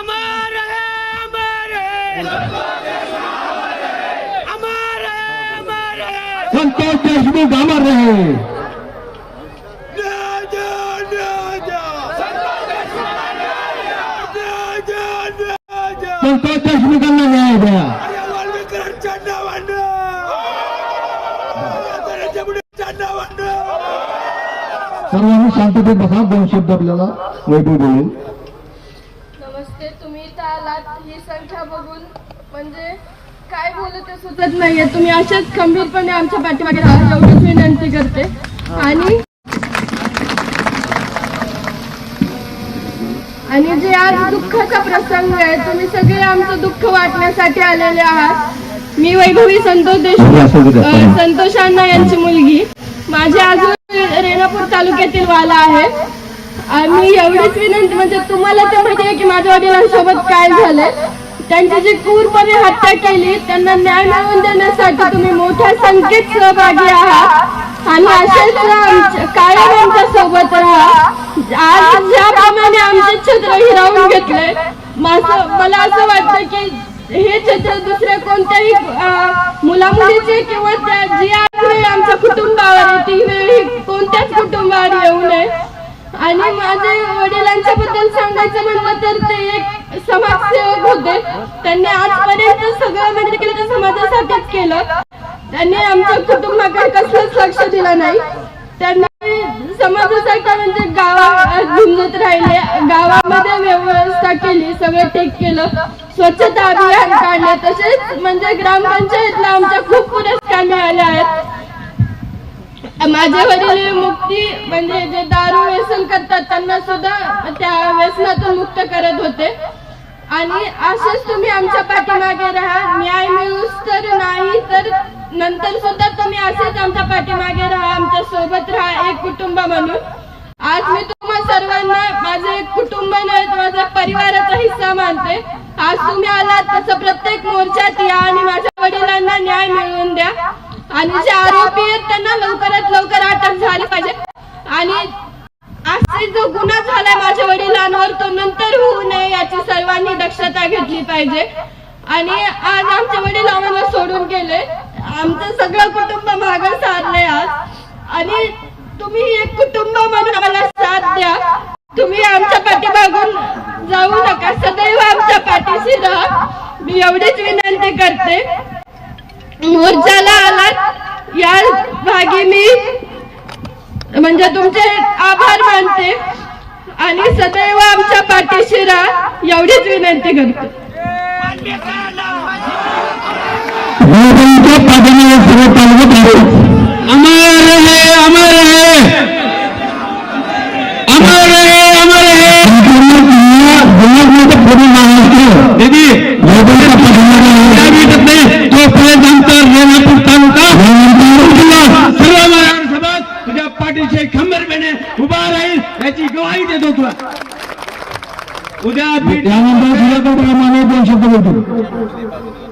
अमर है अमर है अमर है अमर है संतोष देशमुख अमर रहे संतोष देशमुखांना न्याय द्या. सर्वांनी शांततेत बसा दोन शब्द आपल्याला वैभव बोलून. म्हणजे काय बोलू ते सुचत नाहीये. तुम्ही अशाच खंबीरपणे आमच्या पाठीमागे राहा एवढीच विनंती करते. आणि आणि जे आज दुःखाचा प्रसंग आहे तुम्ही सगळे आमचं दुःख वाटण्यासाठी आलेले आहात. मी वैभवी संतोष देशमुख संतोष अण्णा यांची मुलगी. माझे अजून रेणापूर तालुक्यातील वाला आहे. आम्ही एवढीच विनंती म्हणजे तुम्हाला ते माहिती आहे की माझ्या वडिलांसोबत काय झालंय. त्यांची जी क्रूरपणे हत्या केली त्यांना न्याय मिळवून देण्यासाठी तुम्ही मोठ्या संख्येत सहभागी आहात. आणि असेच आमच्या- कायम आमच्यासोबत राहा. आज ज्याप्रमाणे आमचे छत्र हिरावून घेतले मला असं वाटतं की हे छत्र दुसऱ्या कोणत्याही मुला मुलीचे किंवा त्या जी आज वेळ आमच्या कुटुंबावर ती वेळ कोणत्याच कुटुंबावर येऊ नये. आणि माझ्या वडिलांच्या बद्दल सांगायचं म्हणलं तर ते एक समाजसेवक होते. त्यांनी आजपर्यंत सगळं म्हणजे केलं ते समाजासाठीच केलं. त्यांनी आमच्या कुटुंबाकडे कसलंच लक्ष दिलं नाही. त्यांना समाजासाठी म्हणजे गावा झुंजत राहिले. गावामध्ये व्यवस्था केली सगळं ठीक केलं. स्वच्छता अभियान काढले. तसेच म्हणजे ग्रामपंचायतला आमच्या खूप पुरस्कार मिळाले आहेत. माझे वडील मुक्ती म्हणजे जे दारू व्यसन करतात त्यांना सुद्धा त्या व्यसनातून मुक्त करत होते. आणि असेच तुम्ही आमच्या पाठीमागे राहा. न्याय मिळूस तर नाही तर नंतर सुद्धा तुम्ही असेच आमच्या पाठीमागे राहा. आमच्यासोबत राहा एक कुटुंब म्हणून. आज मी तुम्हा सर्वांना माझं एक कुटुंब नाही माझा परिवाराचा हिस्सा मानते. आज तुम्ही आलात तसं प्रत्येक मोर्चात या आणि माझ्या वडिलांना न्याय मिळवून द्या. आणि जे आरोपी आहेत त्यांना लवकरात लवकर अटक झाली पाहिजे. आणि असे जो गुन्हा झालाय माझ्या तो नंतर होऊ नये याची सर्वांनी दक्षता घेतली पाहिजे. आणि आज आमचे वडील आम्हाला सोडून गेले. आमचं सगळं कुटुंब मागं साधलंय आज. आणि तुम्ही एक कुटुंब म्हणून आम्हाला साथ द्या. तुम्ही आमच्या पाठीमागून जाऊ नका. सदैव आमच्या पाठीशी राहा. मी एवढीच विनंती करते. मोर्चाला आलात. या भागी मी म्हणजे तुमचे आभार मानते. आणि सदैव आमच्या पाठीशी राहा एवढीच विनंती करते. अमर रहे अमर रहे अमर रहे अमर रहे पूर्ण महाराष्ट्र दीदी वैभवच्या पाठीमागे काय भेटत नाही तोपर्यंत आमचा रेणापूर तालुका सर्व महाराष्ट्र सभा तुझ्या पाठीशी खंबीरपणे उभा राहील याची गवाही देतो तुला उद्या त्यानंतर दोन शब्द बोलतो